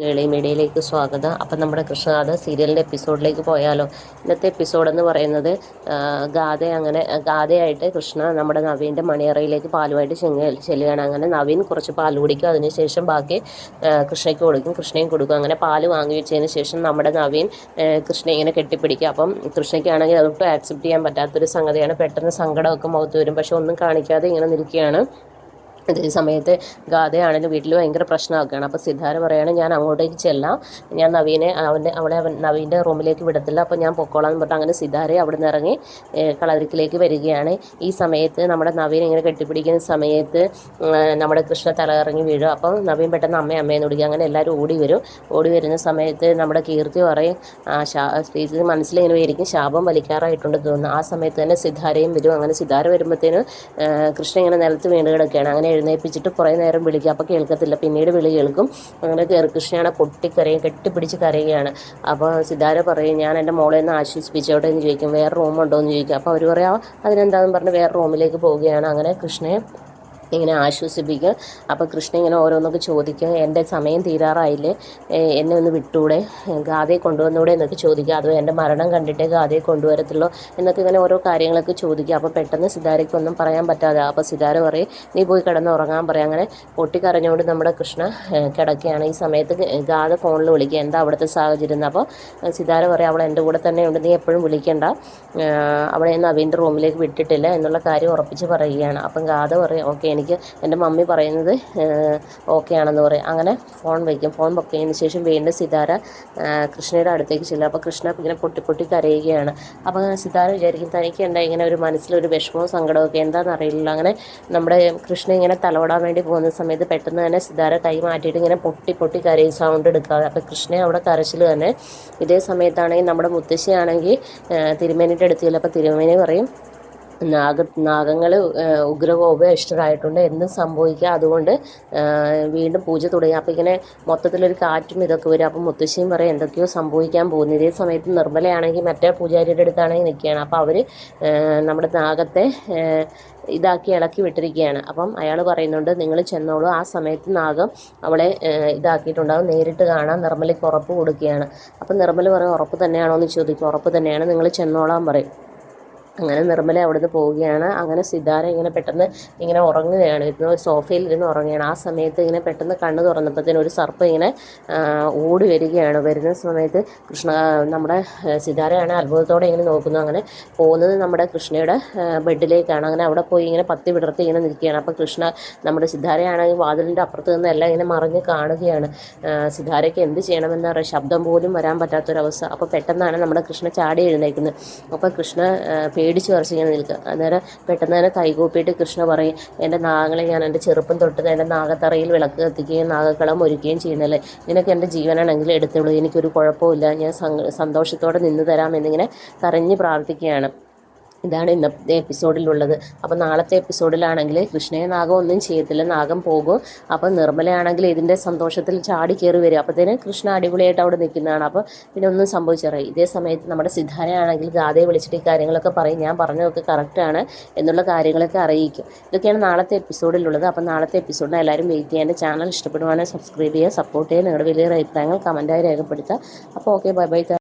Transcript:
ഗേളി മീഡിയയിലേക്ക് സ്വാഗതം. അപ്പം നമ്മുടെ കൃഷ്ണഗാഥ സീരിയലിന്റെ എപ്പിസോഡിലേക്ക് പോയാലോ. ഇന്നത്തെ എപ്പിസോഡ് എന്ന് പറയുന്നത് ഗാഥ അങ്ങനെ ഗാഥയായിട്ട് കൃഷ്ണ നമ്മുടെ നവീന്റെ മണിയറയിലേക്ക് പാലുമായിട്ട് ചെങ്ങ ചെല്ലുകയാണ്. അങ്ങനെ നവീൻ കുറച്ച് പാൽ കുടിക്കും അതിനുശേഷം ബാക്കി കൃഷ്ണയ്ക്ക് കൊടുക്കും കൃഷ്ണയും കൊടുക്കും. അങ്ങനെ പാൽ വാങ്ങി വെച്ചതിന് ശേഷം നമ്മുടെ നവീൻ കൃഷ്ണ ഇങ്ങനെ കെട്ടിപ്പിടിക്കുക അപ്പം കൃഷ്ണയ്ക്കാണെങ്കിൽ അതൊട്ടും ആക്സെപ്റ്റ് ചെയ്യാൻ പറ്റാത്തൊരു സംഗതിയാണ്. പെട്ടെന്ന് സങ്കടമൊക്കെ മുഖത്ത് വരും. പക്ഷെ ഒന്നും കാണിക്കാതെ ഇങ്ങനെ നിൽക്കുകയാണ്. അതേ സമയത്ത് ഗാഥയാണെങ്കിലും വീട്ടിൽ ഭയങ്കര പ്രശ്നമൊക്കെയാണ് അപ്പോൾ സിദ്ധാര പറയുകയാണ് ഞാൻ അങ്ങോട്ടേക്ക് ചെല്ലാം. ഞാൻ നവീനെ അവന്റെ അവളെ അവൻ നവീന്റെ റൂമിലേക്ക് വിടത്തില്ല. അപ്പോൾ ഞാൻ പൊക്കോളാം എന്ന് പറഞ്ഞിട്ട് അങ്ങനെ സിദ്ധാരെ അവിടെ നിന്ന് ഇറങ്ങി കളരിക്കിലേക്ക് വരികയാണ്. ഈ സമയത്ത് നമ്മുടെ നവീൻ ഇങ്ങനെ കെട്ടിപ്പിടിക്കുന്ന സമയത്ത് നമ്മുടെ കൃഷ്ണ തല ഇറങ്ങി വീഴും. അപ്പോൾ നവീൻ പെട്ടെന്ന് അമ്മയെ അമ്മയെന്ന് വിളിക്കുക അങ്ങനെ എല്ലാവരും ഓടി വരും. ഓടി വരുന്ന സമയത്ത് നമ്മുടെ കീർത്തി പറയും സ്പീച്ച് മനസ്സിലിങ്ങനെ വരിക്കും ശാപം വലിക്കാറായിട്ടുണ്ട് തോന്നുന്നു. ആ സമയത്ത് തന്നെ സിദ്ധാരയും വരും. അങ്ങനെ സിദ്ധാര വരുമ്പോഴത്തേനും കൃഷ്ണ ഇങ്ങനെ നിലത്ത് വീണ് കിടക്കുകയാണ്. അങ്ങനെ എഴുന്നേൽപ്പിച്ചിട്ട് കുറേ നേരം വിളിക്കുക അപ്പോൾ കേൾക്കത്തില്ല. പിന്നീട് വിളി കേൾക്കും. അങ്ങനെ കൃഷ്ണയാണ് പൊട്ടിക്കരയും കെട്ടിപ്പിടിച്ച് കരയുകയാണ്. അപ്പോൾ സിദ്ധാര പറയും ഞാൻ എന്റെ മോളെ ഒന്ന് ആശ്വസിപ്പിച്ചോട്ടെ എന്ന് ചോദിക്കും. വേറെ റൂമുണ്ടോ എന്ന് ചോദിക്കും. അപ്പോൾ അവർ പറയാം അതിനെന്താണെന്ന് പറഞ്ഞ് വേറെ റൂമിലേക്ക് പോവുകയാണ്. അങ്ങനെ കൃഷ്ണയെ ഇങ്ങനെ ആശ്വസിപ്പിക്കുക. അപ്പോൾ കൃഷ്ണ ഇങ്ങനെ ഓരോന്നൊക്കെ ചോദിക്കുക. എന്റെ സമയം തീരാറായില്ലേ? എന്നെ ഒന്ന് വിട്ടൂടെ? ഗാഥയെ കൊണ്ടുവന്നൂടെ എന്നൊക്കെ ചോദിക്കുക. അതോ എന്റെ മരണം കണ്ടിട്ടേ ഗാഥയെ കൊണ്ടുവരത്തുള്ളൂ? എന്നൊക്കെ ഇങ്ങനെ ഓരോ കാര്യങ്ങളൊക്കെ ചോദിക്കുക. അപ്പോൾ പെട്ടെന്ന് സിതാരയ്ക്കൊന്നും പറയാൻ പറ്റാതെ അപ്പോൾ സിതാര പറയും നീ പോയി കിടന്ന് ഉറങ്ങാൻ പറയും. അങ്ങനെ പൊട്ടിക്കരഞ്ഞുകൊണ്ട് നമ്മുടെ കൃഷ്ണ കിടക്കുകയാണ്. ഈ സമയത്ത് ഗാഥ ഫോണിൽ വിളിക്കുക. എന്താ അവിടുത്തെ സാഹചര്യം? അപ്പോൾ സിതാര പറയും അവൾ എന്റെ കൂടെ തന്നെ ഉണ്ട് നീ എപ്പോഴും വിളിക്കേണ്ട. അവളെ നവീന്റെ റൂമിലേക്ക് വിട്ടിട്ടില്ല എന്നുള്ള കാര്യം ഉറപ്പിച്ച് പറയുകയാണ്. അപ്പം ഗാഥ പറയും ഓക്കെ എനിക്ക്. എന്റെ മമ്മി പറയുന്നത് ഓക്കെ ആണെന്ന് പറയും. അങ്ങനെ ഫോൺ വയ്ക്കും ഫോൺ വെക്കിയതിന് ശേഷം വീണ്ടും സിതാര കൃഷ്ണയുടെ അടുത്തേക്ക് ചെല്ലും. അപ്പോൾ കൃഷ്ണ ഇങ്ങനെ പൊട്ടി പൊട്ടി കരയുകയാണ്. അപ്പോൾ സിതാര വിചാരിക്കും തനിക്ക് എന്താ ഇങ്ങനെ ഒരു മനസ്സിലൊരു വിഷമവും സങ്കടവും ഒക്കെ എന്താണെന്ന് അറിയില്ല അങ്ങനെ നമ്മുടെ കൃഷ്ണ ഇങ്ങനെ തലവിടാൻ വേണ്ടി പോകുന്ന സമയത്ത് പെട്ടെന്ന് തന്നെ സിതാര കൈ മാറ്റിയിട്ട് ഇങ്ങനെ പൊട്ടി പൊട്ടി കരയും സൗണ്ട് എടുക്കാതെ. അപ്പോൾ കൃഷ്ണയെ അവിടെ കരച്ചിൽ തന്നെ. ഇതേ സമയത്താണെങ്കിൽ നമ്മുടെ മുത്തശ്ശിയാണെങ്കിൽ തിരുമേനിയുടെ അടുത്ത് അപ്പോൾ തിരുമേനി പറയും നാഗ നാഗങ്ങൾ ഉഗ്രകോപേഷ്ടരായിട്ടുണ്ട് എന്തും സംഭവിക്കുക അതുകൊണ്ട് വീണ്ടും പൂജ തുടങ്ങി. അപ്പോൾ ഇങ്ങനെ മൊത്തത്തിലൊരു കാറ്റും ഇതൊക്കെ വരും. അപ്പോൾ മുത്തശ്ശിയും പറയും എന്തൊക്കെയോ സംഭവിക്കാൻ പോകുന്നു. ഇതേ സമയത്ത് നിർമ്മലയാണെങ്കിൽ മറ്റേ പൂജാരിയുടെ അടുത്താണെങ്കിൽ നിൽക്കുകയാണ്. അപ്പോൾ അവർ നമ്മുടെ നാഗത്തെ ഇതാക്കി ഇളക്കി വിട്ടിരിക്കുകയാണ്. അപ്പം അയാൾ പറയുന്നുണ്ട് നിങ്ങൾ ചെന്നോളൂ. ആ സമയത്ത് നാഗം അവളെ ഇതാക്കിയിട്ടുണ്ടാകും നേരിട്ട് കാണാൻ നിർമ്മലയ്ക്ക് ഉറപ്പ് കൊടുക്കുകയാണ്. അപ്പം നിർമ്മല പറയും ഉറപ്പ് തന്നെയാണോ? എന്ന് ചോദിക്കും. ഉറപ്പ് തന്നെയാണ്. നിങ്ങൾ ചെന്നോളാൻ പറയും. അങ്ങനെ നിർമ്മല അവിടുന്ന് പോവുകയാണ്. അങ്ങനെ സിദ്ധാര ഇങ്ങനെ പെട്ടെന്ന് ഇങ്ങനെ ഉറങ്ങുകയാണ്. ഇരുന്ന് സോഫയിൽ ഇരുന്ന് ഉറങ്ങുകയാണ്. ആ സമയത്ത് ഇങ്ങനെ പെട്ടെന്ന് കണ്ണ് തുറന്നപ്പോഴത്തേനും ഒരു സർപ്പ് ഇങ്ങനെ ഓടി വരികയാണ്. വരുന്ന സമയത്ത് കൃഷ്ണ നമ്മുടെ സിദ്ധാരയാണ് അത്ഭുതത്തോടെ ഇങ്ങനെ നോക്കുന്നു. അങ്ങനെ പോകുന്നത് നമ്മുടെ കൃഷ്ണയുടെ ബെഡിലേക്കാണ്. അങ്ങനെ അവിടെ പോയി ഇങ്ങനെ പത്തി വിടർത്തി ഇങ്ങനെ നിൽക്കുകയാണ്. അപ്പോൾ കൃഷ്ണ നമ്മുടെ സിതാരയാണെങ്കിൽ വാതിലിന്റെ അപ്പുറത്ത് നിന്നെല്ലാം ഇങ്ങനെ മറിഞ്ഞ് കാണുകയാണ്. സിദ്ധാരയ്ക്ക് എന്ത് ചെയ്യണമെന്ന് പറയുക ശബ്ദം പോലും വരാൻ പറ്റാത്തൊരവസ്ഥ. അപ്പോൾ പെട്ടെന്നാണ് നമ്മുടെ കൃഷ്ണ ചാടി എഴുന്നേക്കുന്നത് അപ്പോൾ കൃഷ്ണ പേടിച്ച് ഇങ്ങനെ നിൽക്കുക. അന്നേരം പെട്ടെന്ന് തന്നെ കൈകൂപ്പിയിട്ട് കൃഷ്ണ പറയും എന്റെ നാഗങ്ങളെ ഞാൻ എന്റെ ചെറുപ്പം തൊട്ട് എന്റെ നാഗത്തറയിൽ വിളക്ക് കത്തിക്കുകയും നാഗക്കളം ഒരുക്കുകയും ചെയ്യുന്നല്ലേ നിനക്ക് എന്റെ ജീവനാണെങ്കിൽ എടുത്തുള്ളൂ എനിക്കൊരു കുഴപ്പമില്ല ഞാൻ സന്തോഷത്തോടെ നിന്ന് തരാം എന്നിങ്ങനെ കരഞ്ഞ് പ്രാർത്ഥിക്കുകയാണ്. ഇതാണ് ഇന്നത്തെ എപ്പിസോഡിലുള്ളത്. അപ്പോൾ നാളത്തെ എപ്പിസോഡിലാണെങ്കിൽ കൃഷ്ണയെ നാഗം ഒന്നും ചെയ്യത്തില്ല. നാഗം പോകും. അപ്പോൾ നിർമ്മലയാണെങ്കിൽ ഇതിന്റെ സന്തോഷത്തിൽ ചാടി കയറി വരും. അപ്പോഴത്തേന് കൃഷ്ണ അടിപൊളിയായിട്ട് അവിടെ നിൽക്കുന്നതാണ്. അപ്പോൾ പിന്നെ ഒന്നും സംഭവിച്ചറിയും ഇതേ സമയത്ത് നമ്മുടെ സിദ്ധാരയാണെങ്കിൽ ഗാഥയെ വിളിച്ചിട്ട് ഈ കാര്യങ്ങളൊക്കെ പറയും. ഞാൻ പറഞ്ഞതൊക്കെ കറക്റ്റാണ് എന്നുള്ള കാര്യങ്ങളൊക്കെ അറിയിക്കും. ഇതൊക്കെയാണ് നാളത്തെ എപ്പിസോഡിലുള്ളത്. അപ്പോൾ നാളത്തെ എപ്പിസോഡിന് എല്ലാവരും വെയിറ്റ് ചെയ്യാൻ ചാനൽ ഇഷ്ടപ്പെടുവാണെങ്കിൽ സബ്സ്ക്രൈബ് ചെയ്യുക സപ്പോർട്ട് ചെയ്യുക നിങ്ങളുടെ വലിയ അഭിപ്രായങ്ങൾ കമന്റായി രേഖപ്പെടുത്തുക. അപ്പോൾ ഓക്കെ ബൈ ബൈ